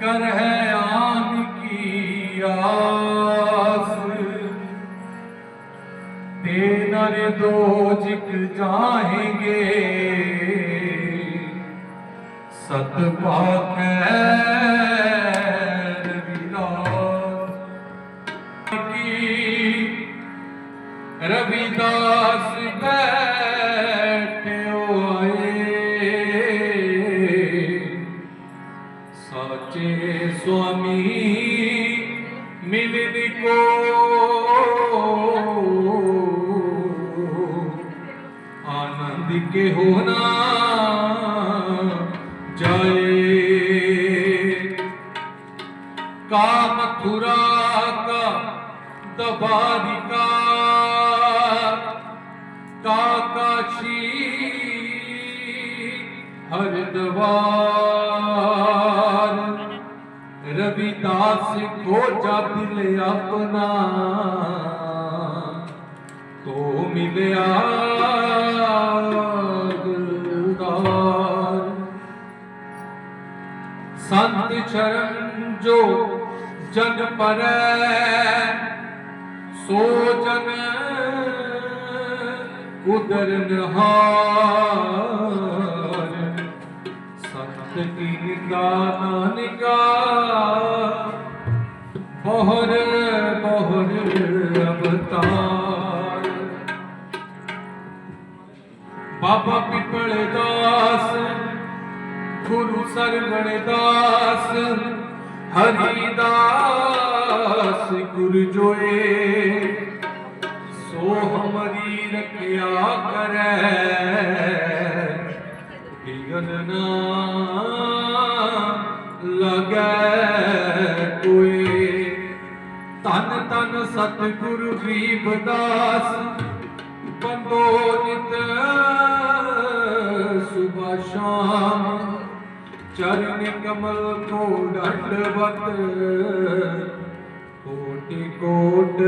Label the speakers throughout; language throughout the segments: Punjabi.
Speaker 1: कर है आन की आस ते नर दो जिक जाएंगे सत पाक रविदास बैठे ਸਾਚੇ ਸੁਆਮੀ ਮਿਲਦੀ ਕੋ ਆਨੰਦ ਕੇ ਹੋਣਾ ਜਾਏ ਕਾ ਮਥੁਰਾ ਕਾ ਦਬਾਦਿਕਾ ਕਾ ਕਾਸ਼ੀ ਹਰਿਦਵਾਰ रविदास को जा दिल अपना तो मिलया गुलजार संत शरण जो जन पर सो जन उदर निहार ਕੀਰਤਾ ਨਾਨਕਾ ਬਹੁਰ ਬਹੁਰ ਅਵਤਾਰ ਬਾਬਾ ਪਿਪਲ ਦਾਸ ਗੁਰੂ ਸਰਗਣ ਦਾਸ ਹਰੀ ਦਾਸ ਗੁਰ ਜੋਏ ਸੋ ਹਮਰੀ ਰਖਿਆ ਕਰੈ ਬਿਗਨ ਲਗੈ ਕੋਏ ਤਨ ਤਨ ਸਤਿਗੁਰ ਗਰੀਬ ਦਾਸ ਬੰਦੋ ਨਿਤ ਸੁਬਾ ਸ਼ਾਮ। ਚਰਨ ਕਮਲ ਕੋ ਡੰਡਵਤ ਕੋਟਿ ਕੋਟ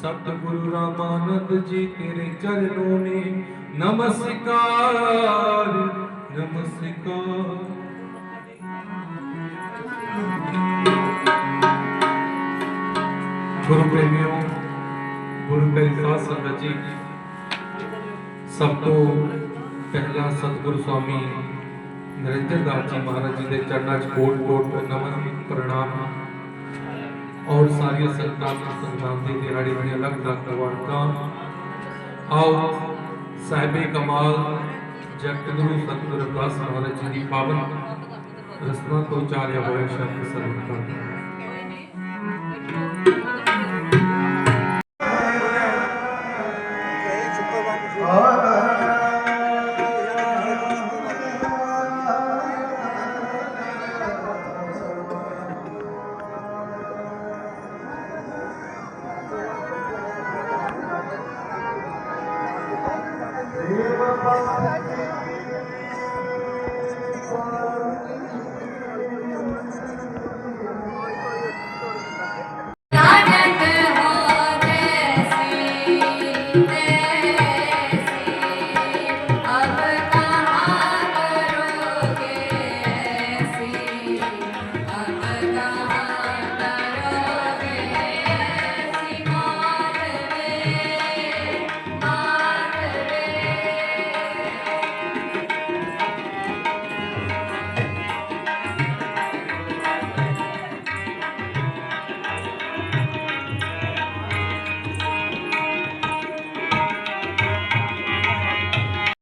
Speaker 1: ਸਤਿਗੁਰੂ ਰਾਮਾਨੰਦ ਜੀ ਤੇਰੇ ਚਰਨੋਂ ਨੇ ਨਮਸਕਾਰ ਨਮਸਕਾਰ। ਗੁਰੂ ਪ੍ਰੇਮਿਓ, ਗੁਰੂ ਪਿਆਰੀ ਸਾਧ ਸੰਗਤ ਜੀ, ਸਭ ਤੋਂ ਪਹਿਲਾਂ ਸਤਿਗੁਰੂ ਸਵਾਮੀ ਨਰਿੰਦਰ ਦਾਸ ਜੀ ਮਹਾਰਾਜ ਜੀ ਦੇ ਚਰਨਾਂ 'ਚ ਕੋਟ ਕੋਟ ਨਮਨ ਪ੍ਰਣਾਮ। ਔਰ ਸਾਰੀਆਂ ਸੰਗਤਾਂ ਨੂੰ ਸੰਗਰਾਮ ਦੀ ਦਿਹਾੜੀ ਦੀਆਂ ਲੱਖ ਲੱਖ ਮੁਬਾਰਕਾਂ ਆਓ ਸਾਹਿਬੇ ਕਮਾਲ, ਜਗਤ ਗੁਰੂ ਸਤਿਗੁਰੂ ਅਰਦਾਸ ਮਹਾਰਾਜ ਜੀ ਦੀ ਪਾਵਨ ਰਸਨਾ ਤੋਂ ਉਚਾਰਿਆ ਹੋਇਆ ਸ਼ਬਦ ਸਰਵਣ ਕਰਦੇ